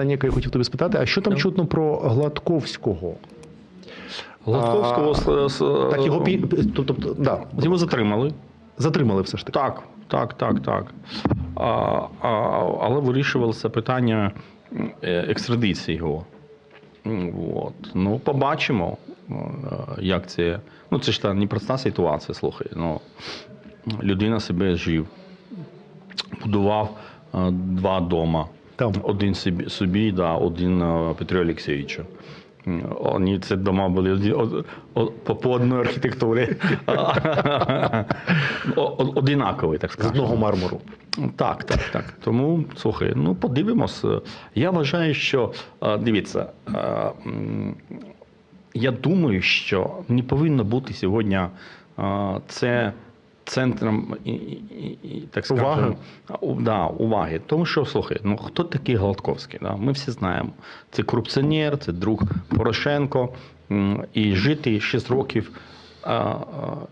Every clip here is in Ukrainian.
питання, яке я хотів тебе спитати. А що там Так. чутно про Гладковського? Гладковського А, Так його пі- тобто, да, його затримали. затримали все ж таки. Так, так, так, так. А, а, але вирішувалося питання е, екстрадиції його. От. Ну, побачимо, е, як це. Ну, це ж та непроста ситуація, слухай. Ну, людина себе жив, будував е, два дома. Там. Один собі, собі да, один е, Петру Олексійовичу. М, Вони це дома були оді- од- од- по, по одній архітектурі. Одинакові, так З одного мармуру. Так, так, так. Тому слухай, ну подивимось. Я вважаю, що е, дивіться, е, я думаю, що не повинно бути сьогодні це центром так скажемо, Уваги? да, уваги. Тому що слухай, ну хто такий Гладковський? Да? Ми всі знаємо. Це корупціонер, це друг Порошенко. І жити 6 років.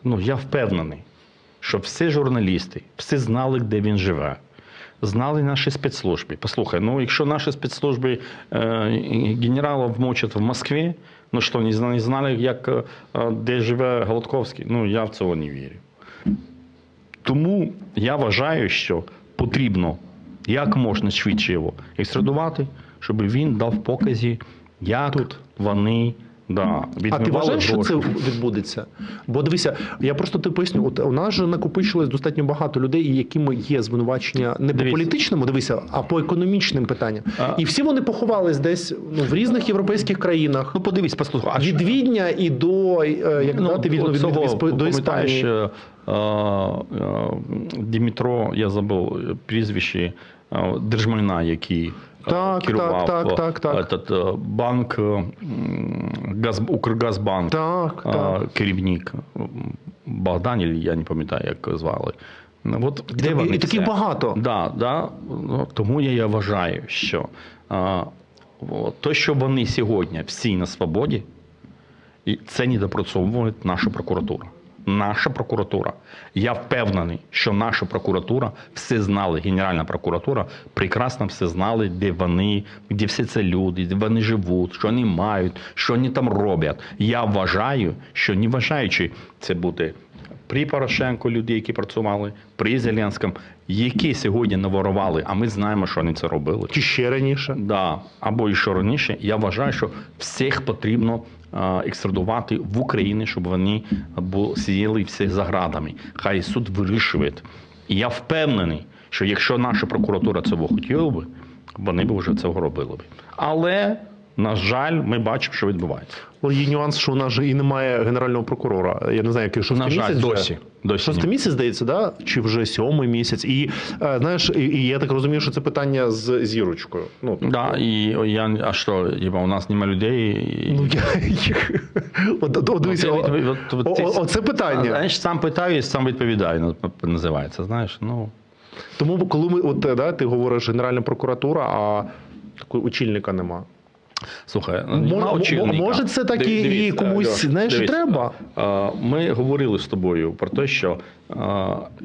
Ну, я впевнений, щоб всі журналісти, всі знали, де він живе. Знали наші спецслужби. Послухай, ну якщо наші спецслужби е, генералів мочать в Москві, ну що, не знали, як, е, де живе Голодковський? Ну я в цього не вірю. Тому я вважаю, що потрібно як можна швидше його екстрадувати, щоб він дав покази, як Тут. вони да, А ти вважаєш, що це відбудеться? Бо дивися, я просто ти поясню, от у нас же накопичилось достатньо багато людей, якими є звинувачення не по політичному, дивися, а по економічним питанням. А- І всі вони поховались десь ну, в різних європейських країнах. Ну подивись, послухай. а Від Відня і до е, як дати від, від, цього, від, від, до Іспанії. Дмитро, я забув прізвище е, держмайна, який Так, керував так, так, так, так. Этот, е, банк е, Газ, Укргазбанк, Так, е, так. керівник Богдан, я не пам'ятаю, як звали. Ну, От, де вони і таких багато. Да, да. Ну, тому я, я вважаю, що а, то, що вони сьогодні всі на свободі, і це не допрацьовує наша прокуратура. Наша прокуратура. Я впевнений, що наша прокуратура все знали, Генеральна прокуратура прекрасно все знали, де вони, де всі це люди, де вони живуть, що вони мають, що вони там роблять. Я вважаю, що не вважаючи це буде при Порошенку люди, які працювали, при Зеленському, які сьогодні наворували, а ми знаємо, що вони це робили. Чи ще раніше? Да, або і що раніше, я вважаю, що всіх потрібно екстрадувати в Україну, щоб вони сиділи всі за градами. Хай суд вирішує. І я впевнений, що якщо наша прокуратура цього хотіла би, вони б вже цього робили. Але, на жаль, ми бачимо, що відбувається. Ну, є нюанс, що у нас же і немає генерального прокурора. Я не знаю, який шостий На жаль, місяць. досі. досі Шостий ні. місяць, здається, да? чи вже сьомий місяць. І е, знаєш, і, і я так розумію, що це питання з зірочкою. Ну, тобто, Да, і я, а що, у нас немає людей. І... ну я оце питання. Знаєш, сам питаю, сам відповідаю, ну, називається. Знаєш, ну. Тому, коли ми, от, е, да, ти говориш Генеральна прокуратура, а такого очільника нема. Слухай, Мож- нема м- очільника. може, це так і- Дивись, і комусь, Льош, знаєш, дивись, треба? е, Ми говорили з тобою про те, що е,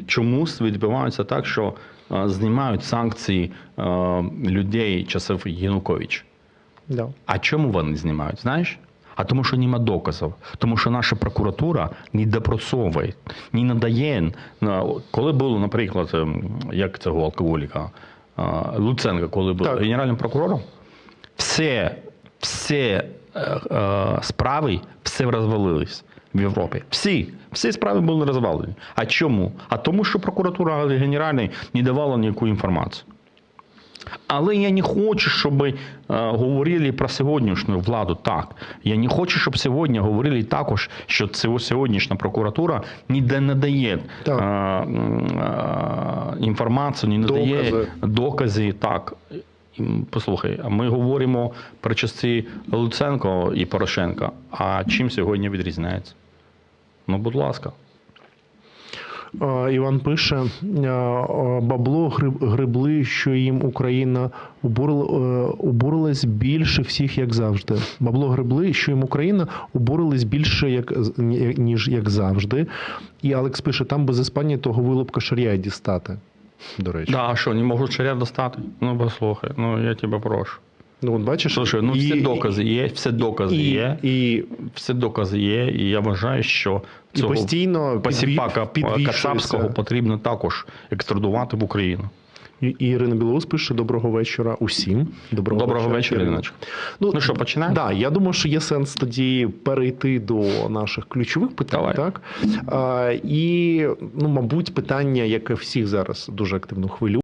чомусь відбувається так, що е, знімають санкції е, людей часів Янукович. Да. А чому вони знімають? Знаєш? А тому, що нема доказів. Тому що наша прокуратура не допрацьовує, не надає. Ну, Коли було, наприклад, ем, як цього алкоголіка е, Луценка, коли був генеральним прокурором, всі, всі е, е, справи все розвалились в Європі. Всі, всі справи були розвалені. А чому? А тому, що прокуратура генеральна не давала ніяку інформацію. Але я не хочу, щоб е, говорили про сьогоднішню владу так. Я не хочу, щоб сьогодні говорили також, що це сьогоднішня прокуратура ніде не дає е, е, інформацію, не надає Докази. докази. Так. Послухай, а ми говоримо про часи Луценко і Порошенка. А чим сьогодні відрізняється? Ну, будь ласка. Іван пише: бабло гриб- грибли, що їм Україна убурила, е, більше всіх, як завжди. Бабло грибли, що їм Україна убурилась більше, як, ніж як завжди. І Алекс пише: там без Іспанії того вилупка шарія дістати. До речі. Да, а що, не можуть шаря достати? Ну, послухай, ну я тебе прошу. Ну, от бачиш, Слушай, ну і- всі докази є, всі докази і, є, і, всі докази є, і я вважаю, що і цього постійно посіпака підві-. Кацапського потрібно також екстрадувати в Україну. Ірина Білоус пише доброго вечора усім. Доброго, Доброго вечора, Ірина. Ну, Ну що, починаємо? Да, я думаю, що є сенс тоді перейти до наших ключових питань. Давай. Так? А, і, ну, мабуть, питання, яке всіх зараз дуже активно хвилює.